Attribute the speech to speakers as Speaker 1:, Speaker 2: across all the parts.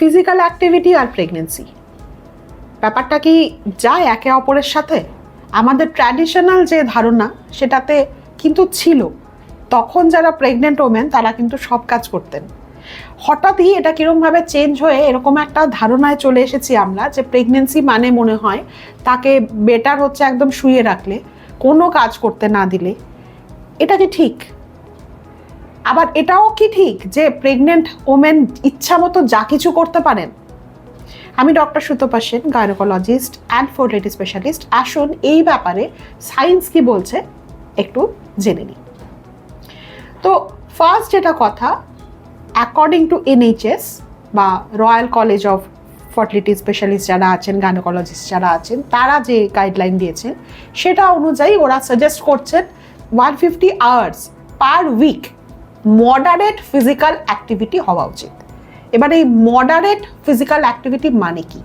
Speaker 1: Physical activity আর pregnancy ব্যাপারটা কি যায় একে অপরের সাথে? আমাদের ট্র্যাডিশনাল যে ধারণা সেটাতে কিন্তু ছিল। তখন যারা প্রেগনেন্ট ওমেন তারা কিন্তু সব কাজ করতেন। হঠাৎই এটা কীরকমভাবে চেঞ্জ হয়ে এরকম একটা ধারণায় চলে এসেছি আমরা যে প্রেগনেন্সি মানে মনে হয় তাকে বেটার হচ্ছে একদম শুয়ে রাখলে, কোনো কাজ করতে না দিলে। এটা কি ঠিক? আবার এটাও কি ঠিক যে প্রেগনেন্ট ওমেন ইচ্ছা মতো যা কিছু করতে পারেন? আমি doctor Sutapa Sen gynaecologist and fertility specialist আসুন এই ব্যাপারে সায়েন্স কি বলছে একটু জেনে নিই। তো ফার্স্ট যেটা কথা অ্যাকর্ডিং টু এনএইচএস বা royal college of fertility specialist যারা আছেন গাইনোকোলজিস্ট যারা আছেন, তারা যে গাইডলাইন দিয়েছেন সেটা অনুযায়ী ওরা সাজেস্ট করছেন one fifty hours per week moderate physical activity হওয়া উচিত। এবার এই মডারেট ফিজিক্যাল অ্যাক্টিভিটি মানে কি?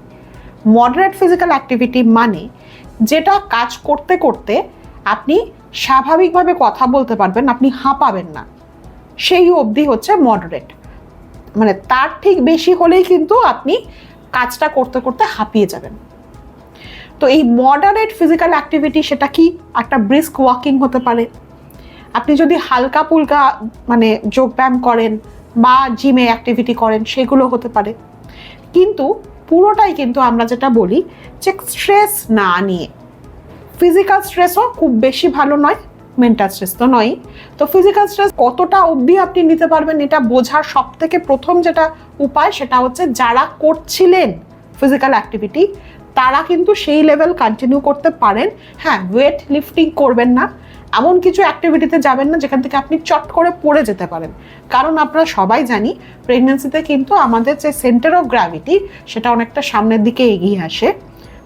Speaker 1: মডারেট ফিজিক্যাল অ্যাক্টিভিটি মানে যেটা কাজ করতে করতে আপনি স্বাভাবিকভাবে কথা বলতে পারবেন, আপনি হাঁপাবেন না। সেই অবধি হচ্ছে মডারেট মানে তার ঠিক বেশি হলেই কিন্তু আপনি কাজটা করতে করতে হাঁপিয়ে যাবেন। তো এই মডারেট ফিজিক্যাল অ্যাক্টিভিটি সেটা কি? একটা ব্রিস্ক ওয়াকিং হতে পারে আপনি যদি হালকা পুলকা মানে যোগব্যায়াম করেন বা জিমে অ্যাক্টিভিটি করেন, সেগুলো হতে পারে। কিন্তু পুরোটাই কিন্তু আমরা যেটা বলি যে স্ট্রেস না নিয়ে। ফিজিক্যাল স্ট্রেসও খুব বেশি ভালো নয় মেন্টাল স্ট্রেস তো নয় তো ফিজিক্যাল স্ট্রেস কতটা অবধি আপনি নিতে পারবেন, এটা বোঝার সব থেকে প্রথম যেটা উপায় সেটা হচ্ছে যারা করছিলেন ফিজিক্যাল অ্যাক্টিভিটি তারা কিন্তু সেই লেভেল কন্টিনিউ করতে পারেন। হ্যাঁ ওয়েট লিফটিং করবেন না এমন কিছু অ্যাক্টিভিটিতে যাবেন না যেখান থেকে আপনি চট করে পড়ে যেতে পারেন। কারণ আপনারা সবাই জানি প্রেগনেন্সিতে কিন্তু আমাদের যে সেন্টার অফ গ্র্যাভিটি সেটা অনেকটা সামনের দিকে এগিয়ে আসে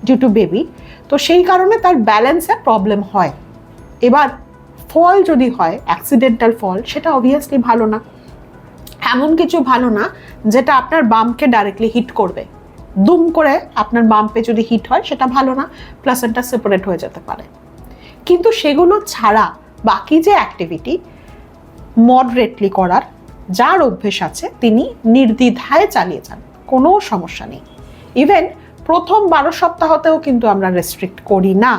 Speaker 1: ডিউ টু বেবি তো সেই কারণে তার ব্যালেন্সে প্রবলেম হয়। এবার ফল যদি হয় অ্যাক্সিডেন্টাল ফল সেটা অবভিয়াসলি ভালো না। এমন কিছু ভালো না যেটা আপনার বামকে ডাইরেক্টলি হিট করবে। দুম করে আপনার বাম্পে যদি হিট হয়, সেটা ভালো না প্লাসেন্টা সেপারেট হয়ে যেতে পারে। কিন্তু সেগুলো ছাড়া বাকি যে অ্যাক্টিভিটি মডারেটলি করার, যার অভ্যেস আছে, তিনি নির্দ্বিধায় চালিয়ে যান। কোনো সমস্যা নেই। ইভেন প্রথম বারো সপ্তাহতেও কিন্তু আমরা রেস্ট্রিক্ট করি না।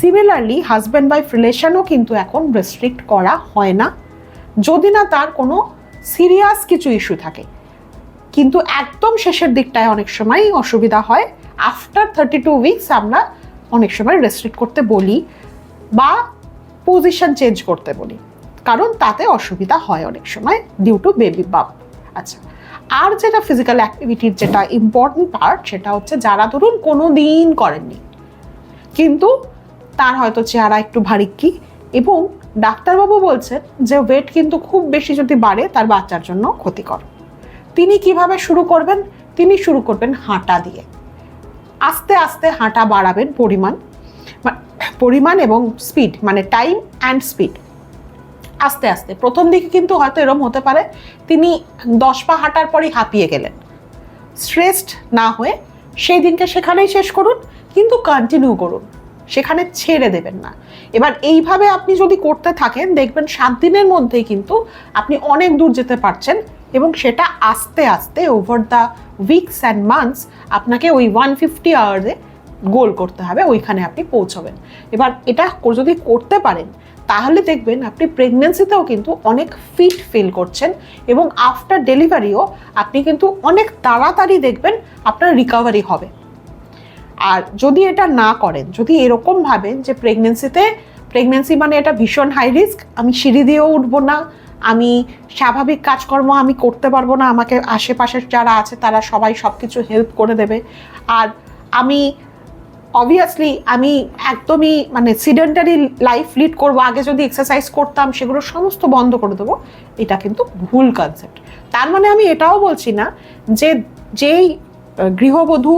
Speaker 1: সিমিলারলি হাজব্যান্ড ওয়াইফ রিলেশনও কিন্তু এখন রেস্ট্রিক্ট করা হয় না। যদি না তার কোনো সিরিয়াস কিছু ইস্যু থাকে। কিন্তু একদম শেষের দিকটায় অনেক সময় অসুবিধা হয়। আফটার থার্টি টু উইকস আমরা অনেক সময় রেস্ট্রিক্ট করতে বলি। বা পজিশন চেঞ্জ করতে বলি। কারণ তাতে অসুবিধা হয় অনেক সময় ডিউ টু বেবি বাপ আচ্ছা আর যেটা ফিজিক্যাল অ্যাক্টিভিটির যেটা ইম্পর্টেন্ট পার্ট সেটা হচ্ছে যারা ধরুন কোনো দিন করেননি, কিন্তু তার হয়তো চেহারা একটু ভারিক্কি এবং ডাক্তারবাবু বলছেন যে ওয়েট কিন্তু খুব বেশি যদি বাড়ে, তার বাচ্চার জন্য ক্ষতিকর। তিনি কীভাবে শুরু করবেন? তিনি শুরু করবেন হাঁটা দিয়ে। আস্তে আস্তে হাঁটা বাড়াবেন পরিমাণ। পরিমাণ এবং স্পিড মানে টাইম অ্যান্ড স্পিড আস্তে আস্তে। প্রথম দিকে কিন্তু হয়তো এরম হতে পারে, তিনি দশ পা হাঁটার পরই হাঁপিয়ে গেলেন। স্ট্রেসড না হয়ে সেই দিনকে সেখানেই শেষ করুন, কিন্তু কন্টিনিউ করুন। সেখানে ছেড়ে দেবেন না। এবার এইভাবে আপনি যদি করতে থাকেন, দেখবেন সাত দিনের মধ্যেই কিন্তু আপনি অনেক দূর যেতে পারছেন এবং সেটা আস্তে আস্তে over the weeks and months আপনাকে ওই ওয়ান ফিফটি আওয়ারে গোল করতে হবে, ওইখানে আপনি পৌঁছবেন। এবার এটা যদি করতে পারেন, তাহলে দেখবেন আপনি প্রেগনেন্সিতেও কিন্তু অনেক ফিট ফিল করছেন এবং আফটার ডেলিভারিও আপনি কিন্তু অনেক তাড়াতাড়ি দেখবেন আপনার রিকভারি হবে। আর যদি এটা না করেন, যদি এরকম ভাবেন যে প্রেগনেন্সিতে প্রেগনেন্সি মানে এটা ভীষণ হাই রিস্ক আমি সিঁড়ি দিয়েও উঠবো না, আমি স্বাভাবিক কাজকর্ম আমি করতে পারব না, আমাকে আশেপাশের যারা আছে তারা সবাই সব কিছু হেল্প করে দেবে। আর আমি অবভিয়াসলি আমি একদমই মানে সিডেন্টারি লাইফ লিড করব, আগে যদি এক্সারসাইজ করতাম, সেগুলো সমস্ত বন্ধ করে দেবো, এটা কিন্তু ভুল কনসেপ্ট তার মানে আমি এটাও বলছি না যে যেই গৃহবধূ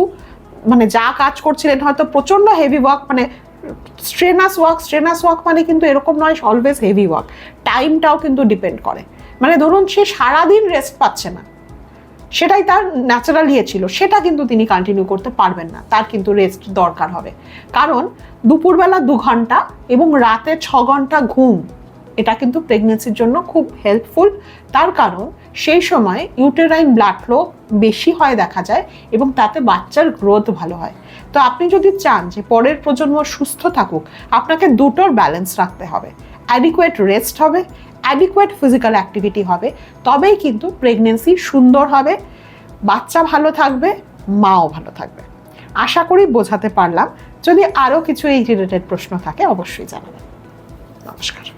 Speaker 1: মানে যা কাজ করছিলেন, হয়তো প্রচণ্ড হেভি ওয়ার্ক মানে স্ট্রেনাস ওয়ার্ক স্ট্রেনাস ওয়ার্ক মানে কিন্তু এরকম নয় অলওয়েজ হেভি ওয়ার্ক টাইমটাও কিন্তু ডিপেন্ড করে। মানে ধরুন সে সারাদিন রেস্ট পাচ্ছে না। সেটাই তার ন্যাচারাল ইয়ে ছিল। সেটা কিন্তু তিনি কন্টিনিউ করতে পারবেন না। তার কিন্তু রেস্ট দরকার হবে। কারণ দুপুরবেলা দু ঘণ্টা এবং রাতে ছ ঘণ্টা ঘুম, এটা কিন্তু প্রেগনেন্সির জন্য খুব হেল্পফুল তার কারণ সেই সময় ইউটেরাইন ব্লাড ফ্লো বেশি হয় দেখা যায় এবং তাতে বাচ্চার গ্রোথ ভালো হয়। তো আপনি যদি চান যে পরের প্রজন্ম সুস্থ থাকুক, আপনাকে দুটোর ব্যালেন্স রাখতে হবে। অ্যাডিকুয়েট রেস্ট হবে অ্যাডিকুয়েট ফিজিক্যাল অ্যাক্টিভিটি হবে, তবেই কিন্তু প্রেগনেন্সি সুন্দর হবে, বাচ্চা ভালো থাকবে, মাও ভালো থাকবে। আশা করি বোঝাতে পারলাম। যদি আরও কিছু এই রিলেটেড প্রশ্ন থাকে, অবশ্যই জানাবেন। নমস্কার।